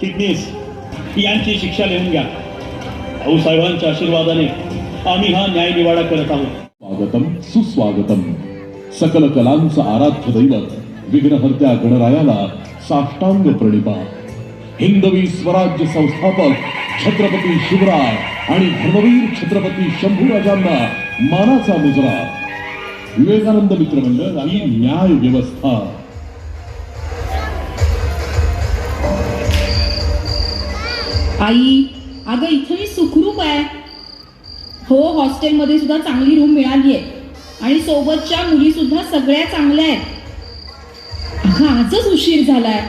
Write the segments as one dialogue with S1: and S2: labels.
S1: Kidneys यांची शिक्षा लिहून घ्या. भाऊसाहेबांच्या आशीर्वादाने आम्ही हा न्याय निवाडा करत आहोत.
S2: स्वागतम सुस्वागतम. सकल कलांचं आराध्य दैवत विघ्नहर्त्या गणरायाला साष्टांग प्रणिपा. हिंदवी स्वराज्य संस्थापक छत्रपती शिवराय आणि धर्मवीर छत्रपती शंभूराजांना मानाचा मुजरा. विवेकानंद मित्रमंडळ आणि न्याय व्यवस्था.
S3: आई अगं इथं मी सुखरूप आहे. हो हॉस्टेलमध्ये सुद्धा चांगली रूम मिळाली आहे. आणि सोबतच्या मुली सुद्धा सगळ्या चांगल्या आहेत. अगं आजच उशीर झालाय.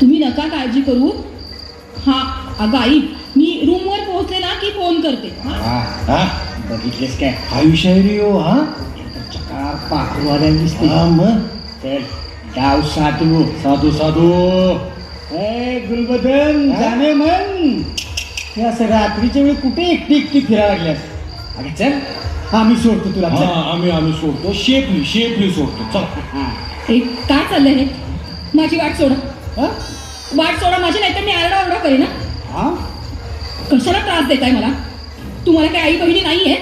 S3: तुम्ही नका काळजी करू. हा अगं आई मी रूमवर पोहोचले ना की फोन करते. हा?
S4: हा हा. बघितलेस काय? हा विषय रे हो हा? चकार पाखरवाल्या दिसते हा मग? चल डाव साधू साधू साधू. गुलबदन जाणे मन. हे असं रात्रीच्या वेळी कुठे एकटी एकटी फिरायला लागल्यास? अरे चल आम्ही सोडतो तुला चल.
S5: आम्ही आम्ही सोडतो. शेपली शेपली सोडतो. चल.
S4: हा.
S3: हे काय चाललंय हे? माझी वाट सोडा.
S4: हा?
S3: वाट सोडा माझी नाही तर मी आरडा ओरडा करेन ना
S4: हा?
S3: कशाला त्रास देताय मला? तुम्हाला काय आई बहिणी नाहीये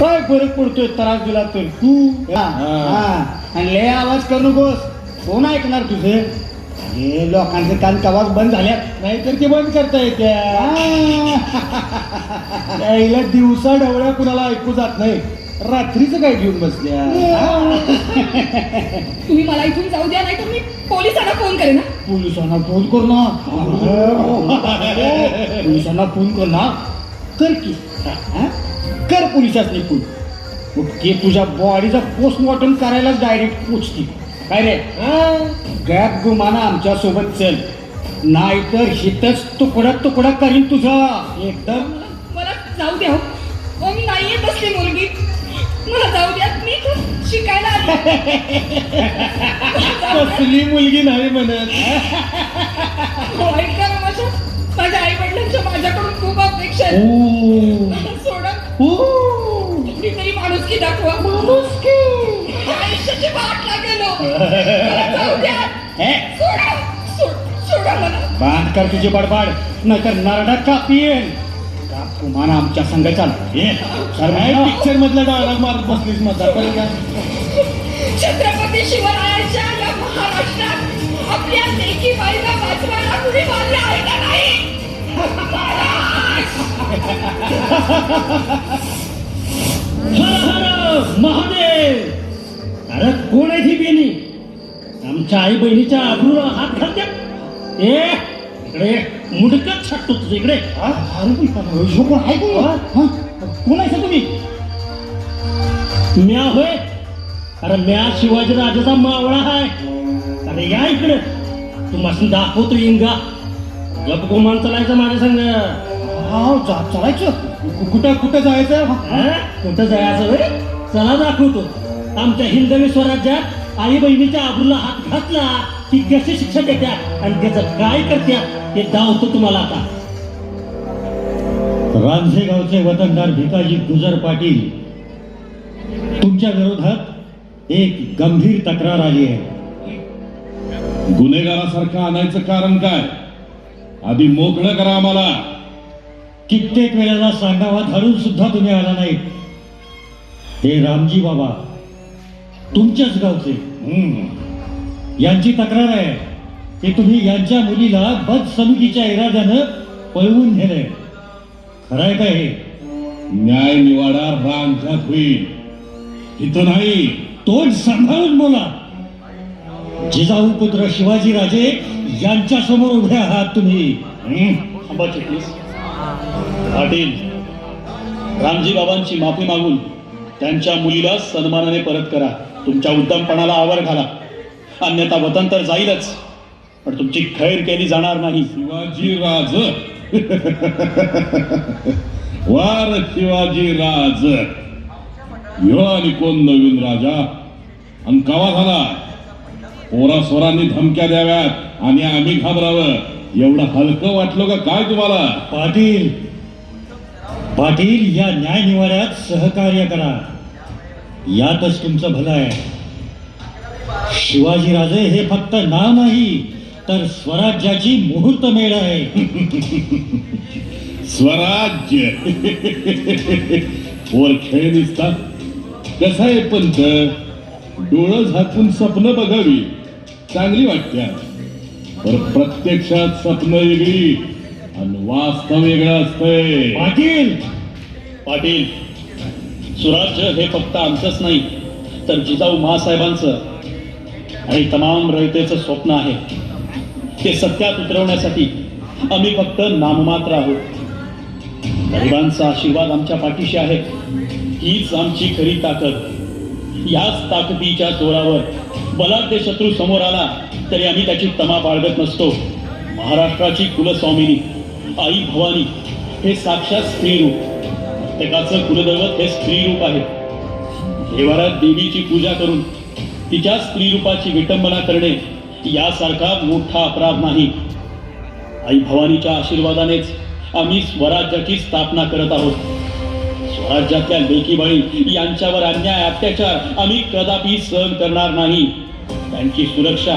S4: काय फरक पडतोय त्रास दिला तर तू? हा, हा. आणि लय आवाज करू नकोस. कोण ऐकणार तुझे? अरे लोकांचे कान कवाच बंद झाल्यात. नाहीतर ते बंद करता येते यायला दिवसा डवळ्या कुणाला ऐकू जात नाही. रात्रीचं काय घेऊन बसल्या?
S3: तुम्ही मला इथून जाऊ द्या नाही तर मी पोलिसांना फोन करेन ना
S4: पोलिसांना फोन कर ना पोलिसांना फोन कर ना कर की. हा? कर पोलिसांनी फोन मग ते तुझ्या बॉडीचा पोस्टमॉर्टम करायलाच डायरेक्ट पोचतील. काय रे? गॅप गुमाना आमच्यासोबत चल. नाहीतर हितच तुकडा तुकडा करीन तुझा. एकदम?
S3: मला जाऊ द्या हो. हो मी नाहीये तसली मुलगी. मला जाऊ द्या. मी इथं शिकायला आली.
S4: कसली मुलगी नाही म्हणत.
S3: हो, ऐका ना माझ्या. माझ्या आई वडिलांच्या माझ्याकडून खूप अपेक्षा आहेत.
S4: ओ,
S3: सोडा.
S4: ओ.
S3: तुम्ही तरी माणुसकी दाखवा. माझ्या आयुष्याची वाट लागेलो मला जाऊ द्या.
S4: हे?
S3: सोडा. सोड सोडा मला.
S4: बांध कर तुझी बडबड नाहीतर नरडा कापियेन काप कुमान आमच्या संघ चाल. पिक्चर मधला डायलॉग मारत बसलीस मजा
S3: छत्रपती शिवरायाच्या या महाराष्ट्रात आपल्या लेकी बाईला वाचवायला कुणी आहे का नाही?
S5: महादेव! अरे कोण आहे ही बेनी? आमच्या आई बहिणीच्या आबरूला हात घालत्या ए इकडे मुडकत छाटतो तुझं इकडे.
S4: कोण आहे कोण हा? कोण आहे तुम्ही?
S5: म्या होय. अरे म्या शिवाजी राजाचा मावळा हाय. अरे या इकडे. तू मस्त दाखवतो इंगा. गप गुमान चालायचं माझ्या संग.
S4: हा जा चालायचं. कु- कुठं कुठं जायचं
S5: हा? कुठं जायचं होय? चला दाखवतो. आमच्या हिंदवी स्वराज्यात आई बहिणीच्या आबरूला हात घातला की कशी शिक्षा देत्या आणि त्याचं काय करत्या हे दावतो तुम्हाला आता. रांझेगावचे वतनदार भिकाजी गुजर पाटील तुमच्या विरोधात एक गंभीर तक्रार आली आहे.
S2: गुन्हेगारासारखं आणायचं कारण काय? आधी मोकळं करा आम्हाला.
S5: कित्येक वेळेला सांगावा धरून सुद्धा तुम्ही आला नाही हे रामजी बाबा तुमच्याच गावचे. यांची तक्रार आहे. की तुम्ही यांच्या मुलीला बदसलुकीच्या इराद्यानं पळवून नेलंय. खरंय काय हे?
S2: न्याय निवाडा रांझ्यात होईल. इथं नाही
S5: तोंड सांभाळून बोला. जिजाऊ पुत्र शिवाजी राजे यांच्या समोर उभे आहात तुम्ही.
S1: पाटील रामजी बाबांची माफी मागून त्यांच्या मुलीला सन्मानाने परत करा. तुमच्या उद्दमपणाला आवर घाला. अन्यथा वतन तर जाईलच पण तुमची खैर केली जाणार नाही.
S2: शिवाजी राज. वार शिवाजी राज. ह्यो आणि कोण नवीन राजा? आणि कवा झाला? पोरा सोरांनी धमक्या द्याव्यात आणि आम्ही घाबरावं. एवढं हलकं वाटलं का काय तुम्हाला?
S5: पाटील पाटील या न्याय निवाड्यात सहकार्य करा. यातच तुमचं भलं आहे. शिवाजीराजे हे फक्त नाव नाही तर स्वराज्याची मुहूर्त मेळ आहे.
S2: स्वराज्य. वर खेळ दिसतात. कसं आहे पंत? डोळं झाकून स्वप्न बघावी. चांगली वाटत्या पर प्रत्यक्षात स्वप्न वेगळी आणि वास्तव वेगळं असतंय.
S5: पाटील!
S1: पाटील. सुराज्य हे फक्त आमचंच नाही तर जिजाऊ महासाहेबांचं आणि तमाम रयतेचं स्वप्न आहे. ते सत्यात उतरवण्यासाठी आम्ही फक्त नाममात्र आहोत. गरिबांचा आशीर्वाद आमच्या पाठीशी आहे. हीच आमची खरी ताकद. याच ताकदीच्या जोरावर बलाढ्य शत्रू समोर आला तरी आम्ही त्याची तमा बाळगत नसतो. महाराष्ट्राची कुलस्वामिनी आई भवानी हे साक्षात स्त्री रूप. प्रत्येकाचं कुलदैवत हे स्त्री रूप आहे. देवारात देवीची पूजा करून तिच्या स्त्री रूपाची विटंबना करणे यासारखा मोठा अपराध नाही. आई भवानीच्या आशीर्वादानेच आम्ही स्वराज्याची स्थापना करत आहोत. स्वराज्यातल्या लेकीबाई यांच्यावर अन्याय अत्याचार आम्ही कदापि सहन करणार नाही. त्यांची सुरक्षा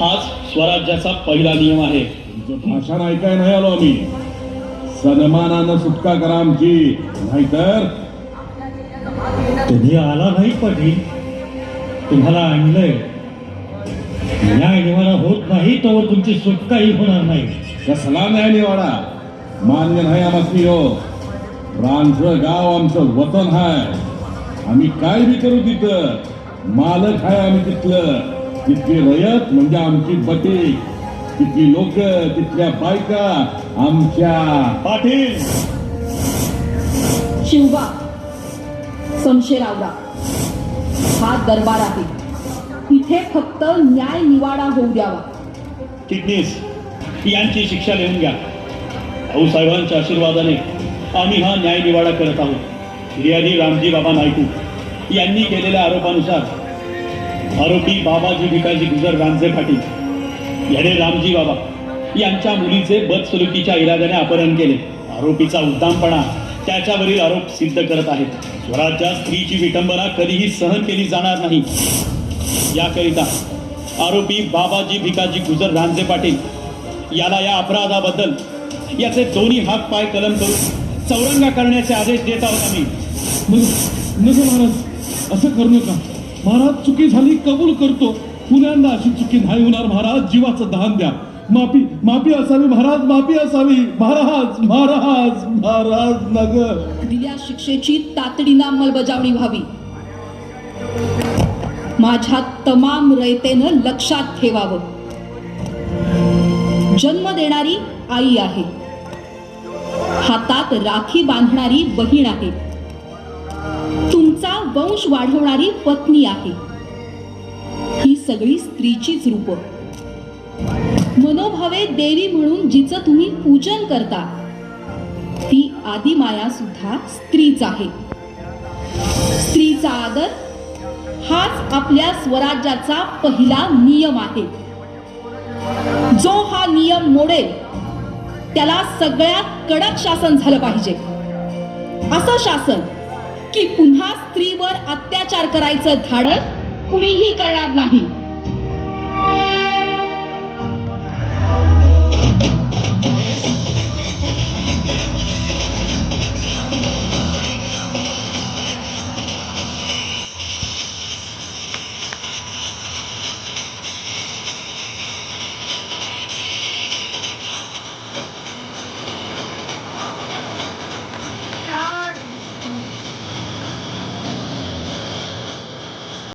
S1: हाच स्वराज्याचा पहिला नियम आहे.
S2: भाषण ऐकाय नाही आलो आम्ही. सन्मानानं सुटका करा आमची. नाहीतर
S5: तुम्ही आला नाही पाटील तुम्हाला आणलंय. न्याय निवाडा होत नाही तोवर तुमची सुटकाही होणार नाही.
S2: कसला न्याय निवाडा मान्य नाही आम्हाला हो रानचं गाव आमचं वतन हाय. आम्ही काय बी करू तिथं? मालक आहे आम्ही तिथलं. तिथली रयत म्हणजे आमची बटी. तिथली लोक तिथल्या बायका. आमच्या
S1: पाटील
S3: शिवबा समशेरावला हा दरबार आहे. इथे फक्त न्याय निवाडा होऊ द्यावा.
S1: चिटणीस यांची शिक्षा लिहून घ्या. भाऊसाहेबांच्या आशीर्वादाने आम्ही हा न्याय निवाडा करत आहोत. फिर्यादी रामजी बाबा नायकू यांनी केलेल्या आरोपानुसार आरोपी बाबाजी भिकाजी गुजर रामजे पाटील याने रामजी बाबा यांच्या मुलीचे बदसलुकीच्या इराद्याने अपहरण केले. आरोपीचा उद्दामपणा त्याच्यावरील आरोप सिद्ध करत आहेत. स्वराज्यात स्त्रीची विटंबना कधीही सहन केली जाणार नाही. याकरिता आरोपी बाबाजी भिकाजी गुजर रांजे पाटील याला या अपराधाबद्दल याचे दोन्ही हात पाय कलम करून चौरंगा करण्याचे आदेश देत आहोत आम्ही.
S2: नको महाराज असं करू नका. महाराज चुकी झाली कबूल करतो. पुन्यांदा अशी चुकी नाही होणार महाराज. जीवाचं दान द्या. माफी माफी असावी महाराज माफी असावी. महाराज महाराज महाराज नगर.
S3: दिल्या शिक्षेची तातडीनं अंमलबजावणी व्हावी. माझ्या तमाम रयतेनं लक्षात ठेवावं. जन्म देणारी आई आहे. हातात राखी बांधणारी बहीण आहे. तुमचा वंश वाढवणारी पत्नी आहे. ही सगळी स्त्रीचीच रूप. मनोभावे देवी म्हणून जिचं तुम्ही पूजन करता ती आदिमाया सुद्धा स्त्रीच आहे. स्त्रीचा आदर हाच आपल्या स्वराज्याचा पहिला नियम आहे. जो हा नियम मोडेल त्याला सगळ्यात कडक शासन झालं पाहिजे. असं शासन की पुन्हा स्त्रीवर अत्याचार करायचं धाडस कुणीही करणार नाही. Thank you.